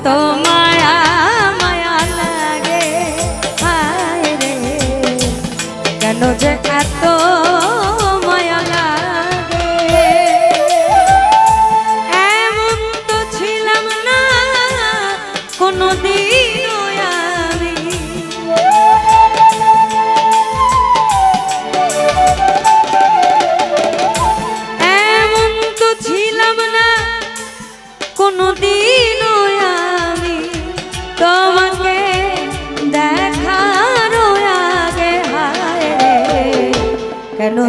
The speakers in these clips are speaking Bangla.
এত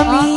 আমি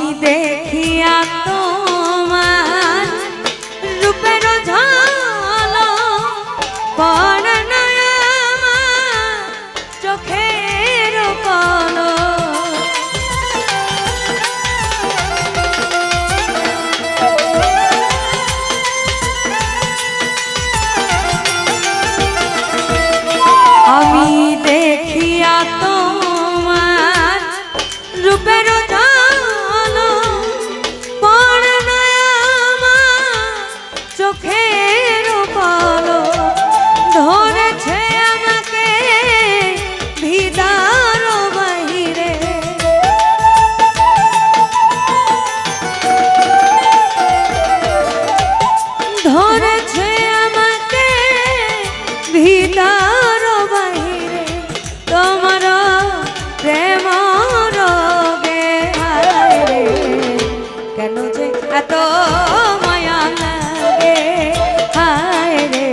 এত মায়া লাগে। হায় রে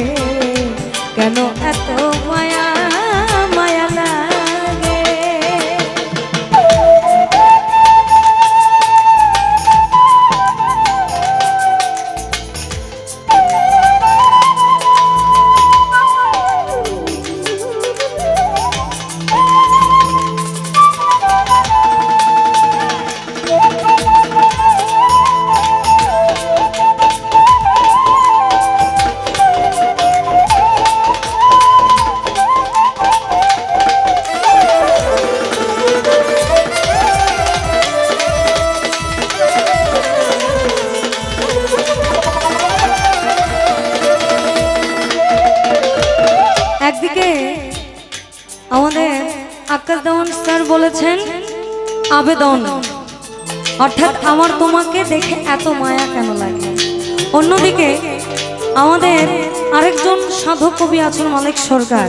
কেন এত একদিকে আমাদের আকাশ দেওয়ান স্যার বলেছেন, আবেদন। অর্থাৎ আমার তোমাকে দেখে এত মায়া কেন লাগে? অন্যদিকে আমাদের আরেকজন সাধক কবি আছেন মালিক সরকার।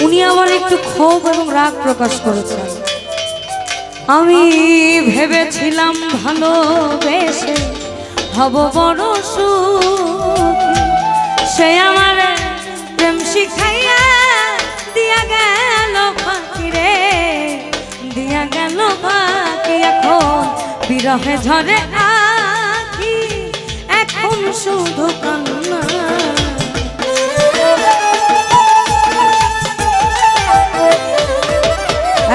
উনি আবার একটু ক্ষোভ এবং রাগ প্রকাশ করেছেন। আমি ভেবেছিলাম ভালোবেসে হব বড় সুখী। সে আমার প্রেম শিখাইয়া দিয়া রে গেল বিরহে ঝরে আখি এখন শুধু কান্না।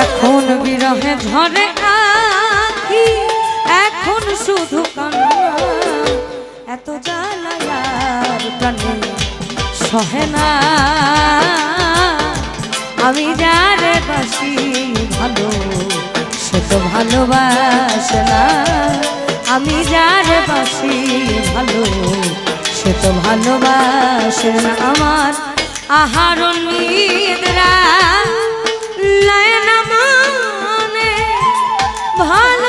এখন বিরহে ঝরে আখি এখন শুধু কান্না। এত জ্বালায়ার সহে না। ভালোবাসনা আমি যার বাসি ভালো, সে তো ভালোবাসে না আমার। আহার নিদ্রা লয় না মানে ভালো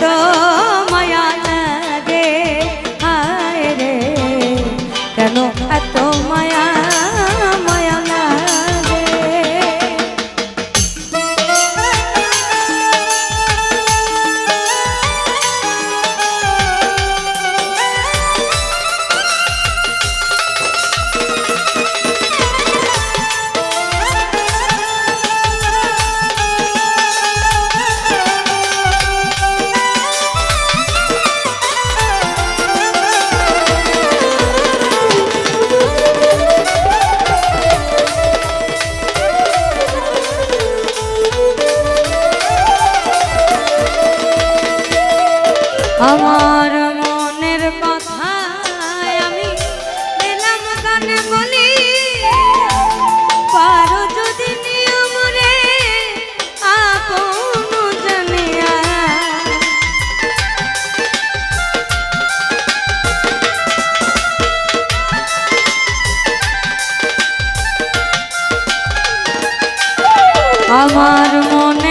等。আমার মনের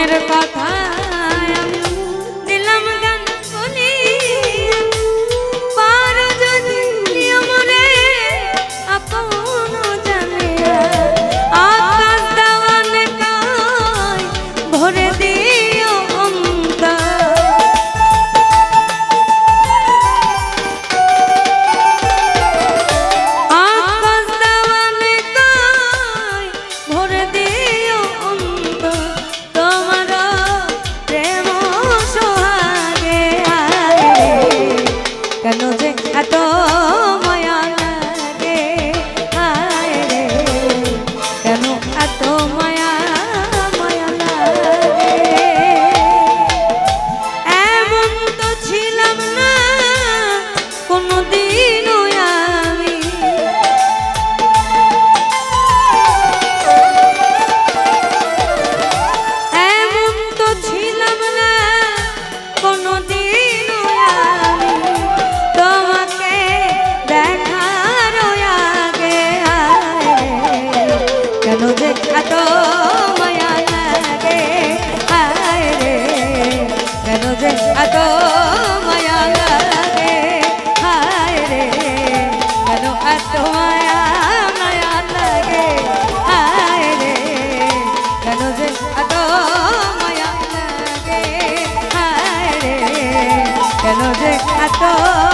টাকা